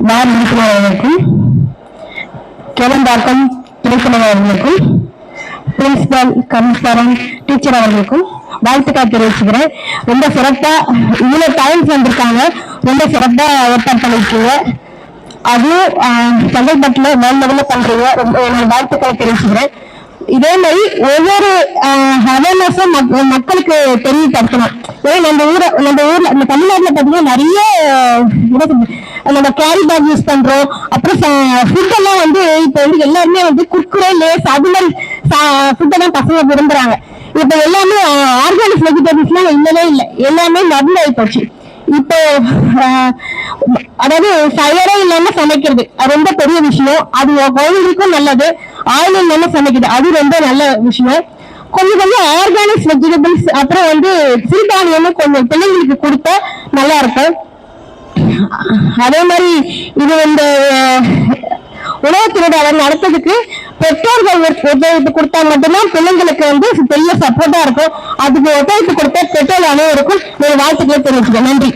Ward உறுப்பினர் அவர்களுக்கும் கிளம்பாக்கம் இயக்குனர் அவர்களுக்கும் பிரின்சிபால் கமிஷனரும் டீச்சர் அவர்களுக்கும் வாழ்த்துக்கள் தெரிவிச்சுக்கிறேன். ரொம்ப சிறப்பா இவ்வளவு டைம்ஸ் வந்திருக்காங்க. ரொம்ப சிறப்பா ஏற்பாடு பண்ணிருக்கீங்க அதுவும் ஆஹ், செங்கல்பட்டுல மேல் லெவலில் பண்றீங்க. ரொம்ப என்னோட வாழ்த்துக்களை தெரிவிச்சுக்கிறேன். இதே மாதிரி ஒவ்வொரு வித்தியாசம் மக்களுக்கு தெரியப்படுத்தணும் ஏன்னா நம்ம ஊர நம்ம ஊர்ல நம்ம தமிழ்நாட்டுல பாத்தீங்கன்னா நிறைய நம்ம கேரி பேக் யூஸ் பண்றோம். அப்புறம் ஃபுட் எல்லாம் வந்து இப்ப வந்து எல்லாருமே வந்து குர்குரே லேஸ் அது மாதிரி ஃபுட் எல்லாம் பசங்க விரும்புறாங்க. இப்ப எல்லாமே ஆர்கானிக் வெஜிடபிள்ஸ் எல்லாம் இல்லவே இல்லை. எல்லாமே மருந்து ஆகி போச்சு. இப்போ அதாவது ஃபயரே இல்லாம சமைக்கிறது அது ரொம்ப பெரிய விஷயம். அது குழந்தைகளுக்கும் நல்லது. ஆயில் இல்லாம சமைக்கிறது அது ரொம்ப நல்ல விஷயம். கொஞ்சம் கொஞ்சம் ஆர்கானிக் வெஜிடபிள்ஸ் அப்புறம் வந்து சிறுதானியமும் கொஞ்சம் பிள்ளைங்களுக்கு கொடுத்தா நல்லா இருக்கும். அதே மாதிரி இது இந்த உணவு திருவிழாவை நடத்துறதுக்கு பெற்றோர்கள் ஒத்துழைப்பு கொடுத்தா மட்டும்தான் பிள்ளைங்களுக்கு வந்து பெரிய சப்போர்ட்டா இருக்கும். அதுக்கு ஒத்துழைப்பு கொடுத்த பெற்றோர் அனைவருக்கும் ஒரு வாழ்த்துக்களை தெரிவிச்சுக்கிறேன். நன்றி.